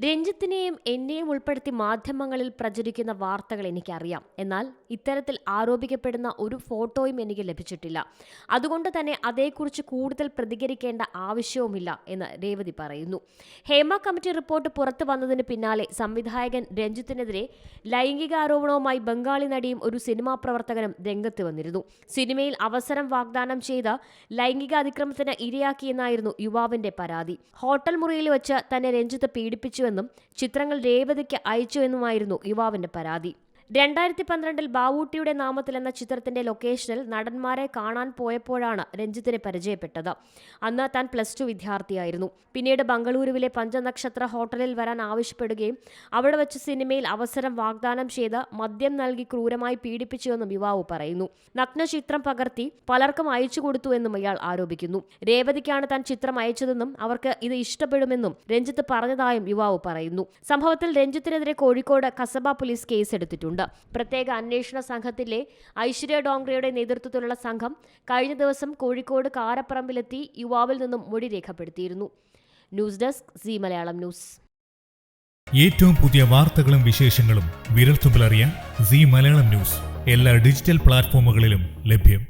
രഞ്ജിത്തിനെയും എന്നെയും ഉൾപ്പെടുത്തി മാധ്യമങ്ങളിൽ പ്രചരിക്കുന്ന വാർത്തകൾ എനിക്കറിയാം. എന്നാൽ ഇത്തരത്തിൽ ആരോപിക്കപ്പെടുന്ന ഒരു ഫോട്ടോയും എനിക്ക് ലഭിച്ചിട്ടില്ല. അതുകൊണ്ട് തന്നെ അതേക്കുറിച്ച് കൂടുതൽ പ്രതികരിക്കേണ്ട ആവശ്യവുമില്ല എന്ന് രേവതി പറയുന്നു. ഹേമ കമ്മിറ്റി റിപ്പോർട്ട് പുറത്തു വന്നതിന് പിന്നാലെ സംവിധായകൻ രഞ്ജിത്തിനെതിരെ ലൈംഗികാരോപണവുമായി ബംഗാളി നടിയും ഒരു സിനിമാ പ്രവർത്തകനും രംഗത്ത് വന്നിരുന്നു. സിനിമയിൽ അവസരം വാഗ്ദാനം ചെയ്ത ലൈംഗിക അതിക്രമത്തിന് ഇരയാക്കിയെന്നായിരുന്നു യുവാവിന്റെ പരാതി. ഹോട്ടൽ മുറിയിൽ വെച്ച് തന്നെ രഞ്ജിത്ത് പീഡിപ്പിച്ചുവെന്നും ചിത്രങ്ങൾ രേവതിക്ക് അയച്ചുവെന്നുമായിരുന്നു യുവാവിന്റെ പരാതി രണ്ടായിരത്തി പന്ത്രണ്ടിൽ ബാവൂട്ടിയുടെ നാമത്തിൽ എന്ന ചിത്രത്തിന്റെ ലൊക്കേഷനിൽ നടന്മാരെ കാണാൻ പോയപ്പോഴാണ് രഞ്ജിത്തിനെ പരിചയപ്പെട്ടത്. അന്ന് താൻ പ്ലസ് ടു വിദ്യാർത്ഥിയായിരുന്നു. പിന്നീട് ബംഗളൂരുവിലെ പഞ്ചനക്ഷത്ര ഹോട്ടലിൽ വരാൻ ആവശ്യപ്പെടുകയും അവിടെ വെച്ച് സിനിമയിൽ അവസരം വാഗ്ദാനം ചെയ്ത് മദ്യം നൽകി ക്രൂരമായി പീഡിപ്പിച്ചുവെന്നും യുവാവ് പറയുന്നു. നഗ്നചിത്രം പകർത്തി പലർക്കും അയച്ചു കൊടുത്തുവെന്നും ഇയാൾ ആരോപിക്കുന്നു. രേവതിക്കാണ് താൻ ചിത്രം അയച്ചതെന്നും അവർക്ക് ഇത് ഇഷ്ടപ്പെടുമെന്നും രഞ്ജിത്ത് പറഞ്ഞതായും യുവാവ് പറയുന്നു. സംഭവത്തിൽ രഞ്ജിത്തിനെതിരെ കോഴിക്കോട് കസബ പോലീസ് കേസെടുത്തിട്ടുണ്ട്. പ്രത്യേക അന്വേഷണ സംഘത്തിലെ ഐശ്വര്യ ഡോങ്റയുടെ നേതൃത്വത്തിലുള്ള സംഘം കഴിഞ്ഞ ദിവസം കോഴിക്കോട് കാരപ്പറമ്പിലെത്തി യുവാവിൽ നിന്നും മൊഴി രേഖപ്പെടുത്തിയിരുന്നു. News desk C Malayalam news. ഏറ്റവും പുതിയ വാർത്തകളും വിശേഷങ്ങളും വിരൽത്തുമ്പിലറിയാൻ സി മലയാളം ന്യൂസ്. എല്ലാ ഡിജിറ്റൽ പ്ലാറ്റ്ഫോമുകളിലും ലഭ്യം.